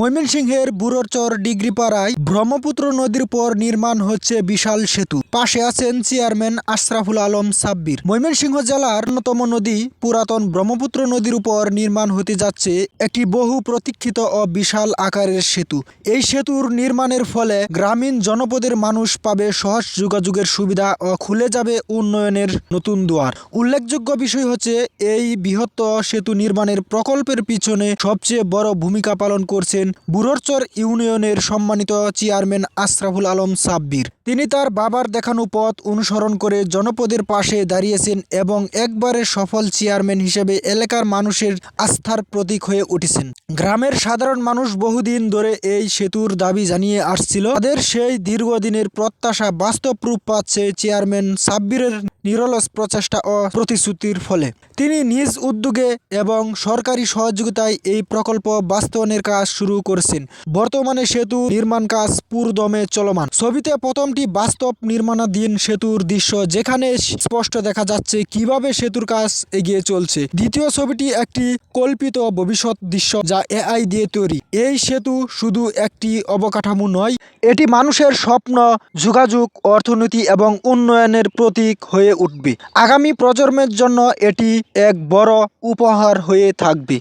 ময়মনসিংহের বুড়োরচর ডিগ্রিপাড়ায় ব্রহ্মপুত্র নদীর উপর নির্মাণ হচ্ছে বিশাল সেতু। পাশে আছেন চেয়ারম্যান আশরাফুল আলম সাব্বির। ময়মনসিংহ জেলার অন্যতম নদী পুরাতন ব্রহ্মপুত্র নদীর উপর নির্মাণ হতে যাচ্ছে একটি বহু প্রতীক্ষিত ও বিশাল আকারের সেতু। এই সেতুর নির্মাণের ফলে গ্রামীণ জনপদের মানুষ পাবে সহজ যোগাযোগের সুবিধা ও খুলে যাবে উন্নয়নের নতুন দুয়ার। উল্লেখযোগ্য বিষয় হচ্ছে, এই বৃহত্তর সেতু নির্মাণের প্রকল্পের পিছনে সবচেয়ে বড় ভূমিকা পালন করছেন বুড়রচর ইউনিয়নের সম্মানিত চেয়ারম্যান আশরাফুল আলম সাব্বির। তিনি তার বাবার দেখানো পথ অনুসরণ করে জনপদের পাশে দাঁড়িয়েছেন এবং একবারে সফল চেয়ারম্যান হিসেবে এলাকার মানুষের আস্থার প্রতীক হয়ে উঠেছেন। গ্রামের সাধারণ মানুষ বহুদিন ধরে এই সেতুর দাবি জানিয়ে আসছিল। তাদের সেই দীর্ঘদিনের প্রত্যাশা বাস্তব রূপ পাচ্ছে চেয়ারম্যান সাব্বিরের নিরলস প্রচেষ্টা ও প্রতিশ্রুতির ফলে। তিনি নিজ উদ্যোগে এবং সরকারি সহযোগিতায় এই প্রকল্প বাস্তবায়নের কাজ শুরু করেছেন। বর্তমানে সেতু নির্মাণ কাজ পুরদমে চলমান। ছবিতে প্রথমটি বাস্তব নির্মাণাধীন সেতুর দৃশ্য যেখানে স্পষ্ট দেখা যাচ্ছে কীভাবে সেতুর কাজ এগিয়ে চলছে। দ্বিতীয় ছবিটি একটি কল্পিত ভবিষ্যৎ দৃশ্য যা এআই দিয়ে তৈরি। এই সেতু শুধু একটি অবকাঠামো নয়, এটি মানুষের স্বপ্ন, যোগাযোগ, অর্থনীতি এবং উন্নয়নের প্রতীক হয়ে উঠবে। আগামী প্রজন্মের জন্য এটি এক বড় উপহার হয়ে থাকবে।